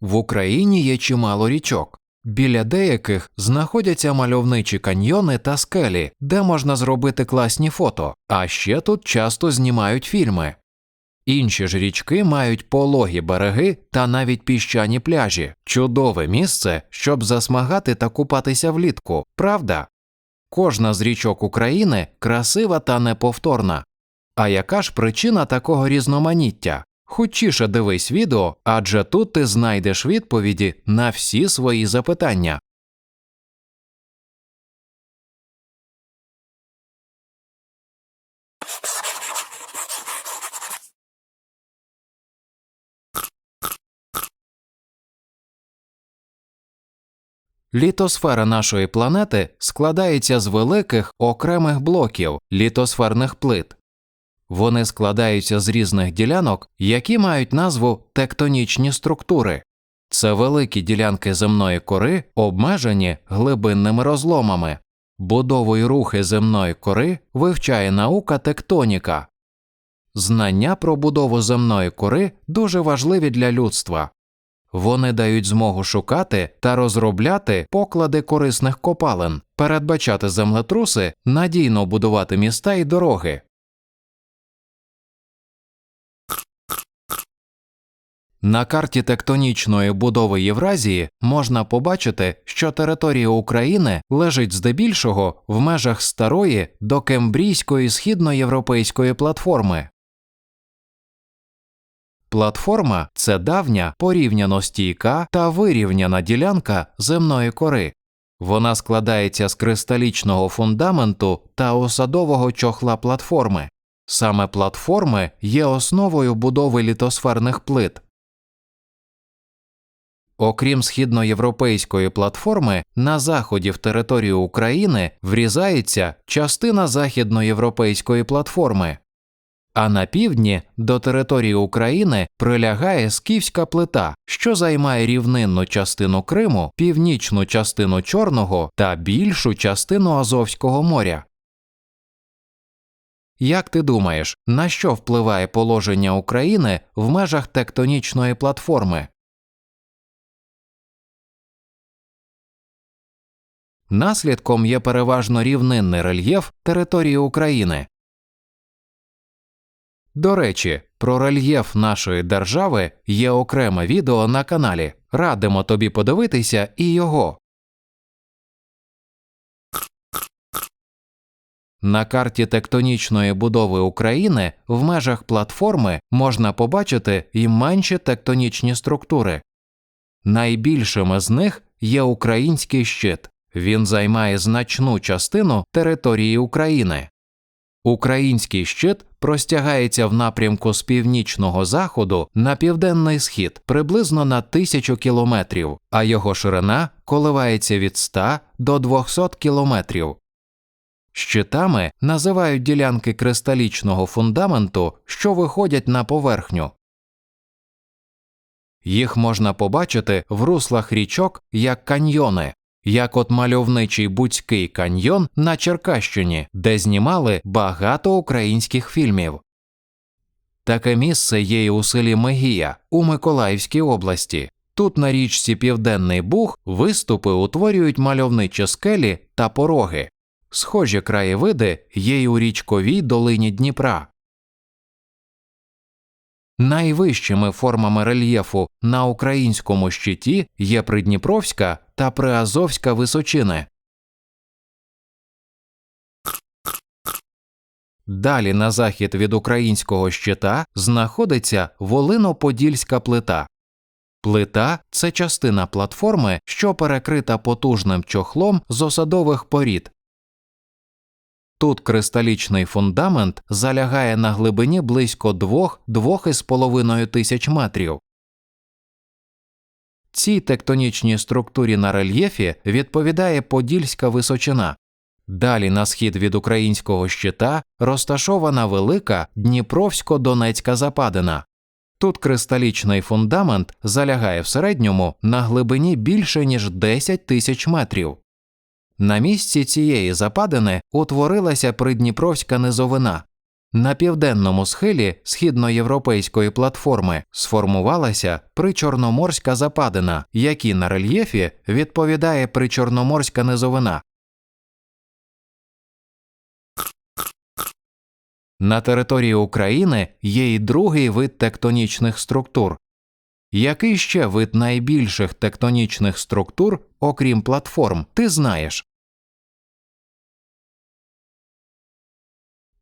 В Україні є чимало річок. Біля деяких знаходяться мальовничі каньйони та скелі, де можна зробити класні фото, а ще тут часто знімають фільми. Інші ж річки мають пологі береги та навіть піщані пляжі чудове місце, щоб засмагати та купатися влітку, правда? Кожна з річок України красива та неповторна. А яка ж причина такого різноманіття? Хочіше дивись відео, адже тут ти знайдеш відповіді на всі свої запитання. Літосфера нашої планети складається з великих окремих блоків літосферних плит. Вони складаються з різних ділянок, які мають назву тектонічні структури. Це великі ділянки земної кори, обмежені глибинними розломами. Будову й рухи земної кори вивчає наука тектоніка. Знання про будову земної кори дуже важливі для людства. Вони дають змогу шукати та розробляти поклади корисних копалин, передбачати землетруси, надійно будувати міста і дороги. На карті тектонічної будови Євразії можна побачити, що територія України лежить здебільшого в межах старої до кембрійської східноєвропейської платформи. Платформа це давня порівняно стійка та вирівняна ділянка земної кори. Вона складається з кристалічного фундаменту та осадового чохла платформи. Саме платформи є основою будови літосферних плит. Окрім східноєвропейської платформи, на заході в територію України врізається частина західноєвропейської платформи, а на півдні до території України прилягає скіфська плита, що займає рівнинну частину Криму, північну частину Чорного та більшу частину Азовського моря. Як ти думаєш, на що впливає положення України в межах тектонічної платформи? Наслідком є переважно рівнинний рельєф території України. До речі, про рельєф нашої держави є окреме відео на каналі. Радимо тобі подивитися і його. На карті тектонічної будови України в межах платформи можна побачити і менші тектонічні структури. Найбільшими з них є український щит. Він займає значну частину території України. Український щит простягається в напрямку з північного заходу на південний схід приблизно на тисячу кілометрів, а його ширина коливається від 100 до 200 кілометрів. Щитами називають ділянки кристалічного фундаменту, що виходять на поверхню. Їх можна побачити в руслах річок як каньйони, як от мальовничий Буцький каньйон на Черкащині, де знімали багато українських фільмів. Таке місце є і у селі Мегія у Миколаївській області. Тут на річці Південний Буг виступи утворюють мальовничі скелі та пороги. Схожі краєвиди є й у річковій долині Дніпра. Найвищими формами рельєфу на українському щиті є Придніпровська та Приазовська височини. Далі на захід від українського щита знаходиться Волино-Подільська плита. Плита це частина платформи, що перекрита потужним чохлом з осадових порід. Тут кристалічний фундамент залягає на глибині близько 2-2,5 тисяч метрів. Цій тектонічній структурі на рельєфі відповідає Подільська височина. Далі на схід від українського щита розташована велика Дніпровсько-Донецька западина. Тут кристалічний фундамент залягає в середньому на глибині більше ніж 10 тисяч метрів. На місці цієї западини утворилася придніпровська низовина. На південному схилі східноєвропейської платформи сформувалася причорноморська западина, якій на рельєфі відповідає причорноморська низовина. На території України є й другий вид тектонічних структур. Який ще вид найбільших тектонічних структур, окрім платформ, ти знаєш?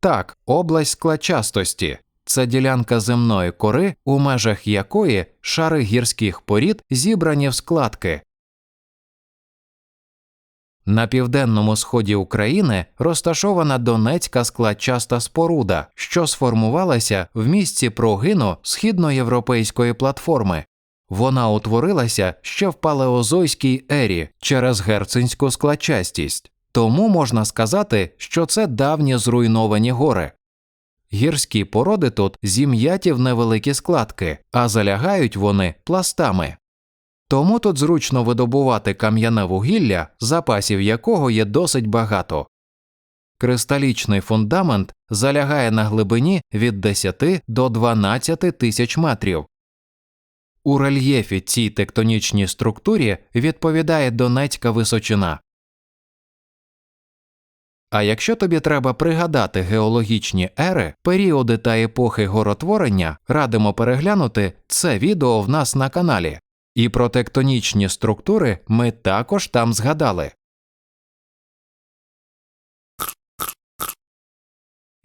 Так, область складчастості це ділянка земної кори, у межах якої шари гірських порід зібрані в складки. На південному сході України розташована Донецька складчаста споруда, що сформувалася в місці прогину східноєвропейської платформи. Вона утворилася ще в палеозойській ері через герцинську складчастість. Тому можна сказати, що це давні зруйновані гори. Гірські породи тут зім'яті в невеликі складки, а залягають вони пластами. Тому тут зручно видобувати кам'яне вугілля, запасів якого є досить багато. Кристалічний фундамент залягає на глибині від 10 до 12 тисяч метрів. У рельєфі цій тектонічній структурі відповідає Донецька височина. А якщо тобі треба пригадати геологічні ери, періоди та епохи горотворення, радимо переглянути це відео в нас на каналі. І про тектонічні структури ми також там згадали.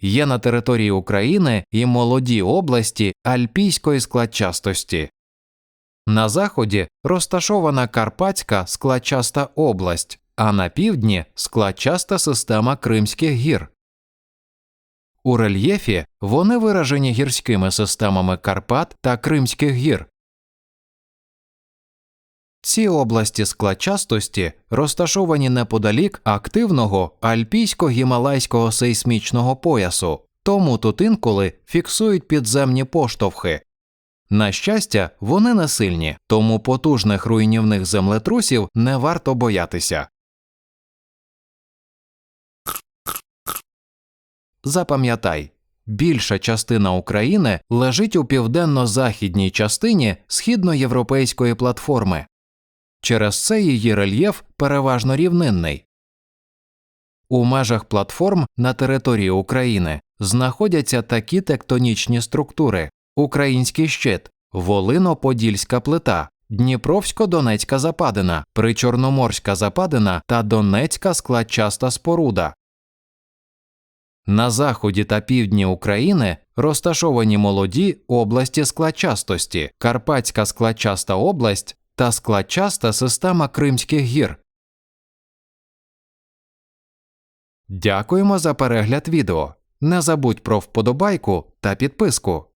Є на території України і молоді області альпійської складчастості. На заході розташована Карпатська складчаста область, а на півдні складчаста система Кримських гір. У рельєфі вони виражені гірськими системами Карпат та Кримських гір. Ці області складчастості розташовані неподалік активного альпійсько-гімалайського сейсмічного поясу, тому тут інколи фіксують підземні поштовхи. На щастя, вони не сильні, тому потужних руйнівних землетрусів не варто боятися. Запам'ятай, більша частина України лежить у південно-західній частині східноєвропейської платформи. Через це її рельєф переважно рівнинний. У межах платформ на території України знаходяться такі тектонічні структури: Український щит, Волино-Подільська плита, Дніпровсько-Донецька западина, Причорноморська западина та Донецька складчаста споруда. На заході та півдні України розташовані молоді області складчастості, Карпатська складчаста область та складчаста система Кримських гір. Дякуємо за перегляд відео. Не забудь про вподобайку та підписку.